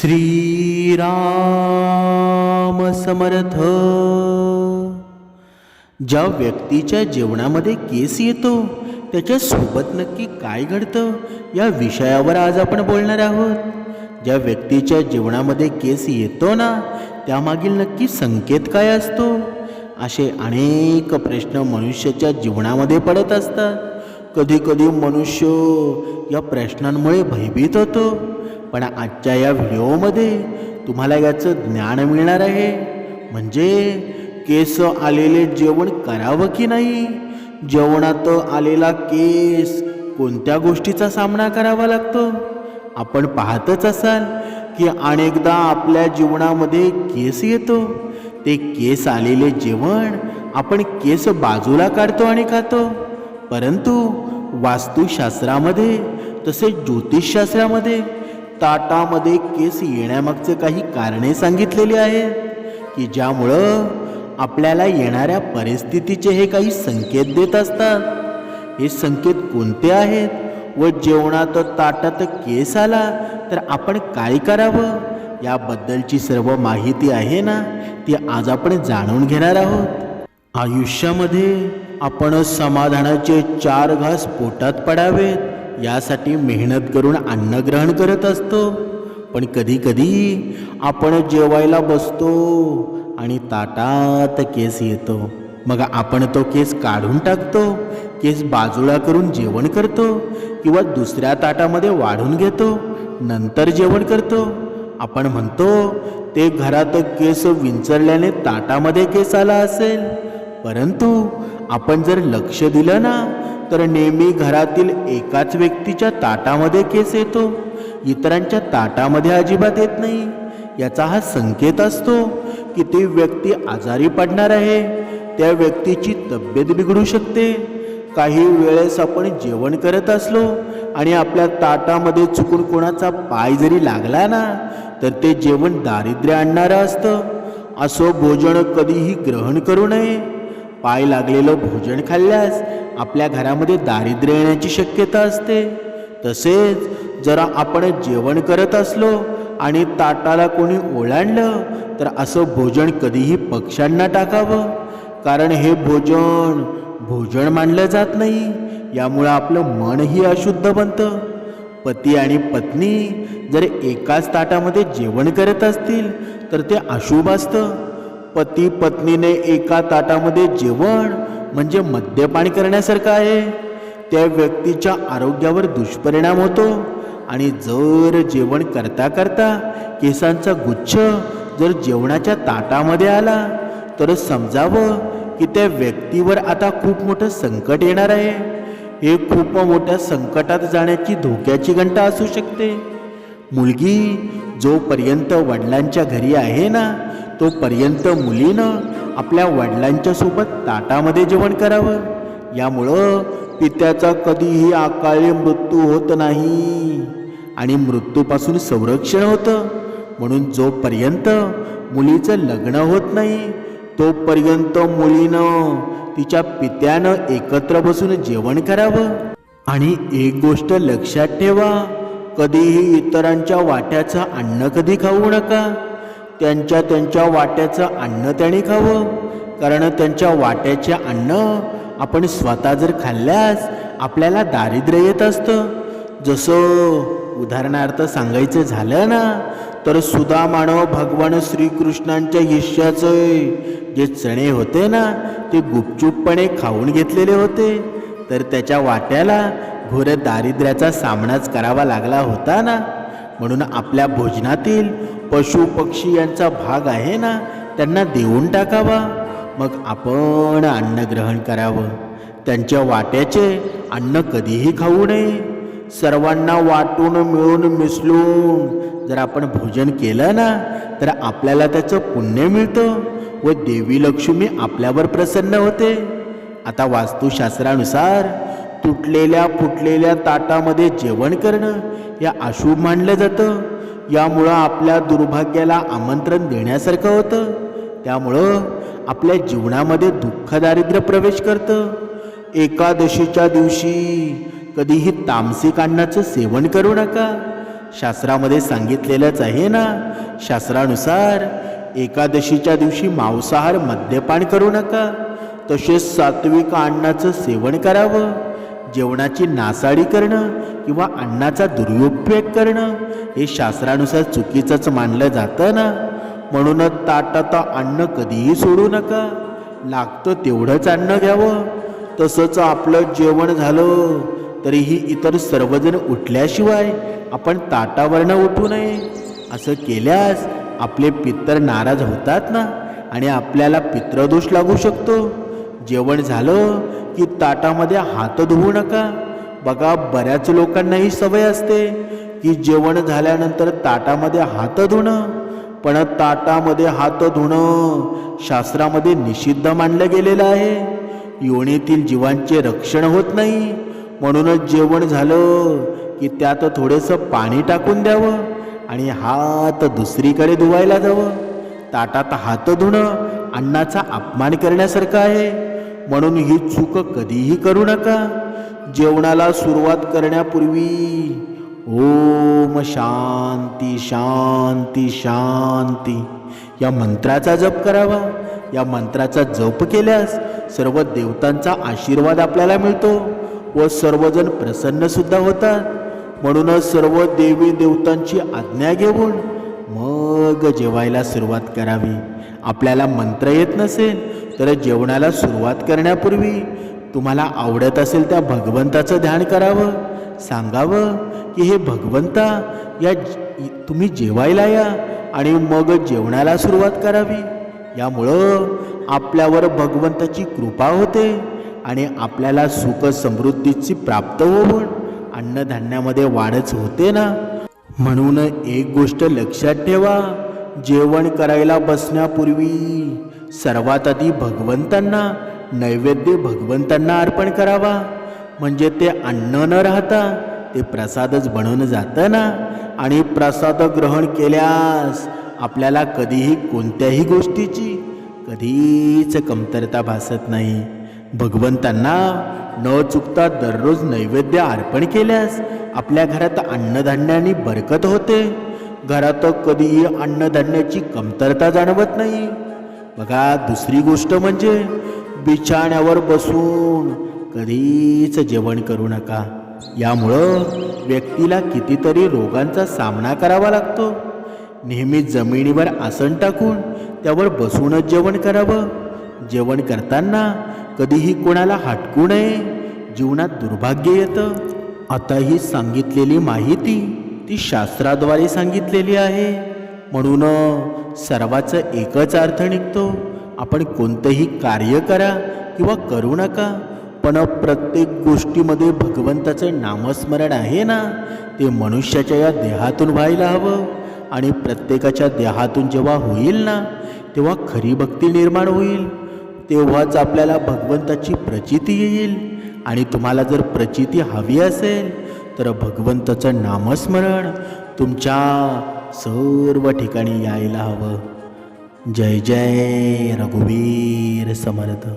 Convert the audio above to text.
श्रीराम समर्थ. ज्या व्यक्तीच्या जेवणामध्ये केस येतो त्याच्यासोबत नक्की काय घडतं या विषयावर आज आपण बोलणार आहोत. ज्या व्यक्तीच्या जीवनामध्ये केस येतो ना त्यामागील नक्की संकेत काय असतो? असे अनेक प्रश्न मनुष्याच्या जीवनामध्ये पडत असतात. कधी कधी मनुष्य या प्रश्नांमुळे भयभीत होतो. पण आजच्या या व्हिडिओमध्ये तुम्हाला याचं ज्ञान मिळणार आहे. म्हणजे केस आलेले जेवण करावं की नाही? जेवणात आलेला केस कोणत्या गोष्टीचा सामना करावा लागतो? आपण पाहतच असाल की अनेकदा आपल्या जीवनामध्ये केस येतो. ते केस आलेले जेवण आपण केस बाजूला काढतो आणि खातो. परंतु वास्तुशास्त्रामध्ये तसेच ज्योतिषशास्त्रामध्ये ताटामध्ये केस येण्यामागचे काही कारणे सांगितलेली आहे की ज्यामुळं आपल्याला येणाऱ्या परिस्थितीचे हे काही संकेत देत असतात. हे संकेत कोणते आहेत? व जेवणात ताटात केस आला तर आपण काय करावं? याबद्दलची सर्व माहिती आहे ना? ती आज आपण जाणून घेणार आहोत. आयुष्यामध्ये आपण समाधानाचे चार घास पोटात पडावेत. यासाठी मेहनत करून अन्न ग्रहण करत असतो. पण कधी कधी आपण जेवायला बसतो आणि ताटात केस येतो. मग आपण तो केस काढून टाकतो केस बाजूला करून जेवण करतो किंवा दुसऱ्या ताटामध्ये वाढून घेतो नंतर जेवण करतो. आपण म्हणतो ते घरात केस विंचरल्याने ताटामध्ये केस आला असेल. परंतु आपण जर लक्ष दिलं ना तर नेहमी घरातील एकाच व्यक्तीच्या ताटामध्ये केस येतो. इतरांच्या ताटामध्ये अजिबात येत नाही. याचा हा संकेत असतो की ती व्यक्ती आजारी पडणार आहे. त्या व्यक्तीची तब्येत बिघडू शकते. काही वेळेस आपण जेवण करत असलो आणि आपल्या ताटामध्ये चुकून कोणाचा पाय जरी लागला ना तर ते जेवण दारिद्र्य आणणारं असतं. असं भोजन कधीही ग्रहण करू नये. पाय लागलेलं भोजन खाल्ल्यास आपल्या घरामध्ये दारिद्र्य येण्याची शक्यता असते. तसेच जरा आपण जेवण करत असलो आणि ताटाला कोणी ओलांडलं तर असं भोजन कधीही पक्ष्यांना टाकावं. कारण हे भोजन भोजन मानलं जात नाही. यामुळं आपलं मनही अशुद्ध बनतं. पती आणि पत्नी जर एकाच ताटामध्ये जेवण करत असतील तर ते अशुभ असतं. पती पत्नीने एका ताटामध्ये जेवण म्हणजे मद्यपान करण्यासारखं आहे. त्या व्यक्तीच्या आरोग्यावर दुष्परिणाम होतो आणि जर जेवण करता करता केसांचा गुच्छ जर जेवणाच्या ताटामध्ये आला तर समजावं की त्या व्यक्तीवर आता खूप मोठं संकट येणार आहे. हे खूप मोठ्या संकटात जाण्याची धोक्याची घंटा असू शकते. मुलगी जोपर्यंत वडिलांच्या घरी आहे ना तोपर्यंत मुलीनं आपल्या वडिलांच्या सोबत ताटामध्ये जेवण करावं. यामुळं पित्याचा कधीही अकाळी मृत्यू होत नाही आणि मृत्यूपासून संरक्षण होतं. म्हणून जोपर्यंत मुलीचं लग्न होत नाही तोपर्यंत मुलीनं तिच्या पित्यानं एकत्र बसून जेवण करावं. आणि एक गोष्ट लक्षात ठेवा कधीही इतरांच्या वाट्याचं अन्न कधी खाऊ नका. त्यांच्या त्यांच्या वाट्याचं अन्न त्याने खावं. कारण त्यांच्या वाट्याचे अन्न आपण स्वतः जर खाल्ल्यास आपल्याला दारिद्र्य येत असतं. जसं उदाहरणार्थ सांगायचं झालं ना तर सुदामानं भगवान श्रीकृष्णांच्या हिश्याचे जे चणे होते ना ते गुपचूपपणे खाऊन घेतलेले होते. तर त्याच्या वाट्याला घोर दारिद्र्याचा सामनाच करावा लागला होता ना. म्हणून आपल्या भोजनातील पशु पक्षी यांचा भाग आहे ना त्यांना देऊन टाकावा. मग आपण अन्न ग्रहण करावं. त्यांच्या वाट्याचे अन्न कधीही खाऊ नये. सर्वांना वाटून मिळून मिसळून जर आपण भोजन केलं ना तर आपल्याला त्याचं पुण्य मिळतं व देवी लक्ष्मी आपल्यावर प्रसन्न होते. आता वास्तुशास्त्रानुसार तुटलेल्या फुटलेल्या ताटामध्ये जेवण करणं या अशुभ मानलं जातं. यामुळं आपल्या दुर्भाग्याला आमंत्रण देण्यासारखं होतं. त्यामुळं आपल्या जीवनामध्ये दुःख दारिद्र्य प्रवेश करतं. एकादशीच्या दिवशी कधीही तामसिक अन्नाचं सेवन करू नका. शास्त्रामध्ये सांगितलेलंच आहे ना? शास्त्रानुसार एकादशीच्या दिवशी मांसाहार मद्यपान करू नका. तसेच सात्विक अन्नाचं सेवन करावं. जेवणाची नासाडी करणं किंवा अन्नाचा दुरुपयोग करणं हे शास्त्रानुसार चुकीचंच मानलं जातं ना? म्हणूनच ताटात अन्न कधीही सोडू नका. लागतं तेवढंच अन्न घ्यावं. तसंच आपलं जेवण झालं तरीही इतर सर्वजण उठल्याशिवाय आपण ताटावरनं उठू नये. असं केल्यास आपले पितर नाराज होतात ना? आणि आपल्याला पित्रदोष लागू शकतो. जेवण झालं की ताटामध्ये हात धुवू नका. बघा बऱ्याच लोकांना ही सवय असते की जेवण झाल्यानंतर ताटामध्ये हात धुणं. पण ताटामध्ये हात धुणं शास्त्रामध्ये निषिद्ध मानलं गेलेलं आहे. योनीतील जीवांचे रक्षण होत नाही. म्हणूनच जेवण झालं की त्यात थोडंसं पाणी टाकून द्यावं आणि हात दुसरीकडे धुवायला जावं. ताटात हात धुणं अन्नाचा अपमान करण्यासारखं आहे. म्हणून ही चूक कधीही करू नका. जेवणाला सुरुवात करण्यापूर्वी ओम शांती शांती शांती. या मंत्राचा जप करावा. या मंत्राचा जप केल्यास सर्व देवतांचा आशीर्वाद आपल्याला मिळतो व सर्वजण प्रसन्नसुद्धा होतात. म्हणूनच सर्व देवी देवतांची आज्ञा घेऊन मग जेवायला सुरुवात करावी. आपल्याला मंत्र येत नसेल तर जेवणाला सुरुवात करण्यापूर्वी तुम्हाला आवडत असेल त्या भगवंताचं ध्यान करावं. सांगावं की हे भगवंता या तुम्ही जेवायला या आणि मग जेवणाला सुरुवात करावी. यामुळं आपल्यावर भगवंताची कृपा होते आणि आपल्याला सुख समृद्धीची प्राप्त होऊन अन्नधान्यामध्ये वाढच होते ना? म्हणून एक गोष्ट लक्षात ठेवा जेवण करायला बसण्यापूर्वी सर्वात आधी भगवंतांना नैवेद्य भगवंतांना अर्पण करावा. म्हणजे ते अन्न न राहता ते प्रसादच बनवून जातं ना आणि प्रसाद ग्रहण केल्यास आपल्याला कधीही कोणत्याही गोष्टीची कधीच कमतरता भासत नाही. भगवंतांना न चुकता दररोज नैवेद्य अर्पण केल्यास आपल्या घरात अन्नधान्यानी बरकत होते. घरात कधीही अन्नधान्याची कमतरता जाणवत नाही. बघा दुसरी गोष्ट म्हणजे बिछाण्यावर बसून कधीच जेवण करू नका. यामुळं व्यक्तीला कितीतरी रोगांचा सामना करावा लागतो. नेहमी जमिनीवर आसन टाकून त्यावर बसूनच जेवण करावं. जेवण करताना कधीही कोणाला हटकू नये जीवनात दुर्भाग्य येतं. आता ही सांगितलेली माहिती ती शास्त्राद्वारे सांगितलेली आहे. म्हणून सर्वाचं एकच अर्थ निघतो आपण कोणतंही कार्य करा किंवा करू नका पण प्रत्येक गोष्टीमध्ये भगवंताचं नामस्मरण आहे ना ते मनुष्याच्या या देहातून व्हायला हवं. आणि प्रत्येकाच्या देहातून जेव्हा होईल ना तेव्हा खरी भक्ती निर्माण होईल. तेव्हाच आपल्याला भगवंताची प्रचिती येईल. आणि तुम्हाला जर प्रचिती हवी असेल तर भगवंताचं नामस्मरण तुमच्या सर्व ठिकाणी यायला हवं. जय जय रघुवीर समर्थ.